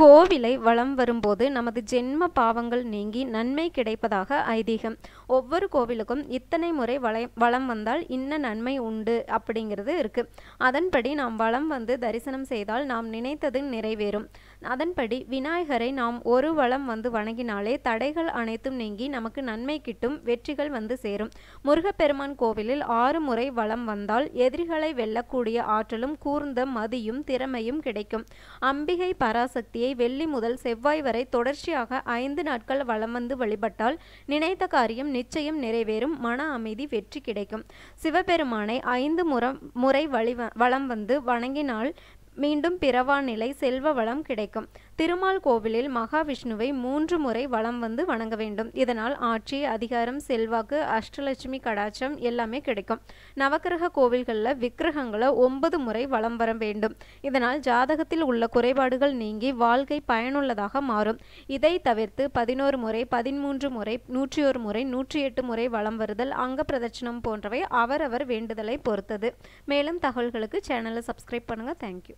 கோவிலை வலம் வரும்போது நமது ஜென்ம பாவங்கள் நீங்கி நன்மை கிடைப்பதாக ஐதீகம். ஒவ்வொரு கோவிலுக்கும் இத்தனை முறை வளை வளம் வந்தால் இன்ன நன்மை உண்டு அப்படிங்கிறது இருக்கு. அதன்படி நாம் வளம் வந்து தரிசனம் செய்தால் நாம் நினைத்தது நிறைவேறும். அதன்படி விநாயகரை நாம் ஒரு வளம் வந்து வணங்கினாலே தடைகள் அனைத்தும் நீங்கி நமக்கு நன்மை கிட்டும் வெற்றிகள் வந்து சேரும். முருகப்பெருமான் கோவிலில் ஆறு முறை வளம் வந்தால் எதிரிகளை வெல்லக்கூடிய ஆற்றலும் கூர்ந்த மதியும் திறமையும் கிடைக்கும். அம்பிகை பராசக்தியை வெள்ளி முதல் செவ்வாய் வரை தொடர்ச்சியாக ஐந்து நாட்கள் வலம் வந்து வழிபட்டால் நினைத்த காரியம் நிச்சயம் நிறைவேறும். மன அமைதி வெற்றி கிடைக்கும். சிவபெருமானை ஐந்து முற முறை வழி வலம் வந்து வணங்கினால் மீண்டும் பிறவா நிலை செல்வ வளம் கிடைக்கும். திருமால் கோவிலில் மகாவிஷ்ணுவை மூன்று முறை வளம் வந்து வணங்க வேண்டும். இதனால் ஆட்சி அதிகாரம் செல்வாக்கு அஷ்டலட்சுமி கடாச்சம் எல்லாமே கிடைக்கும். நவக்கிரக கோவில்களில் விக்கிரகங்களை ஒன்பது முறை வளம் வர வேண்டும். இதனால் ஜாதகத்தில் உள்ள குறைபாடுகள் நீங்கி வாழ்க்கை பயனுள்ளதாக மாறும். இதை தவிர்த்து பதினோரு முறை பதிமூன்று முறை நூற்றி ஒரு முறை நூற்றி எட்டு முறை வளம் வருதல் அங்க பிரதட்சணம் போன்றவை அவரவர் வேண்டுதலை பொறுத்தது. மேலும் தகவல்களுக்கு சேனலை சப்ஸ்கிரைப் பண்ணுங்கள் தேங்க்யூ